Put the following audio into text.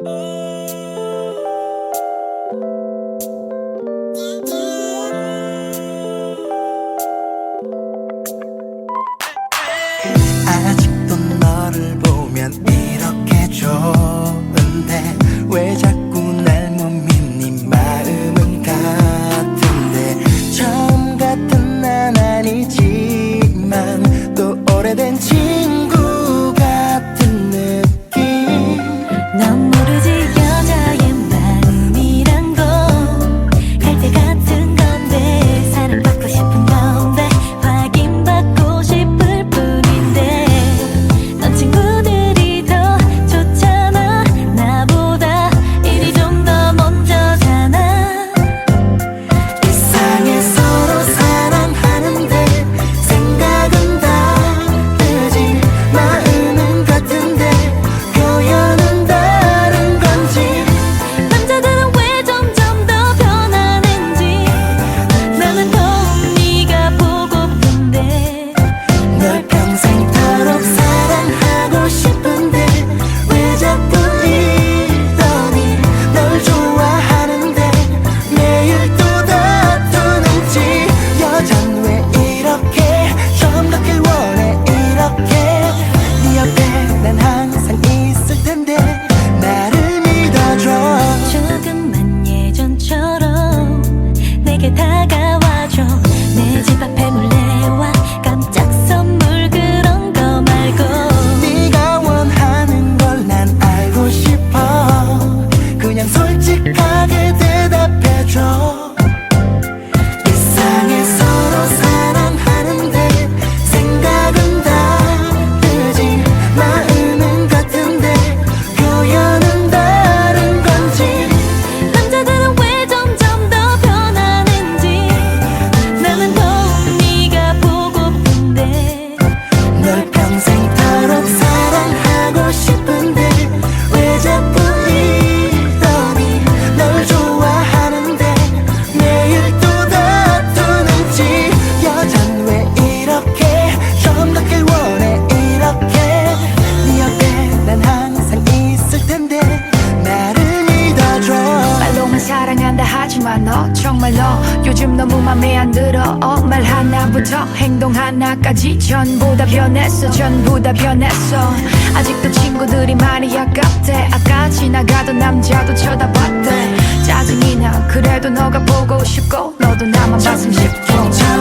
Oh. 하지마 너 정말 너 요즘 너무 맘에 안 들어. 어, 말 하나부터 행동 하나까지 전부 다 변했어 전부 다 변했어. 아직도 친구들이 많이 아깝대. 아까 지나가던 남자도 쳐다봤대. 짜증이 나 그래도 너가 보고 싶고 너도 나만 봤으면 싶어.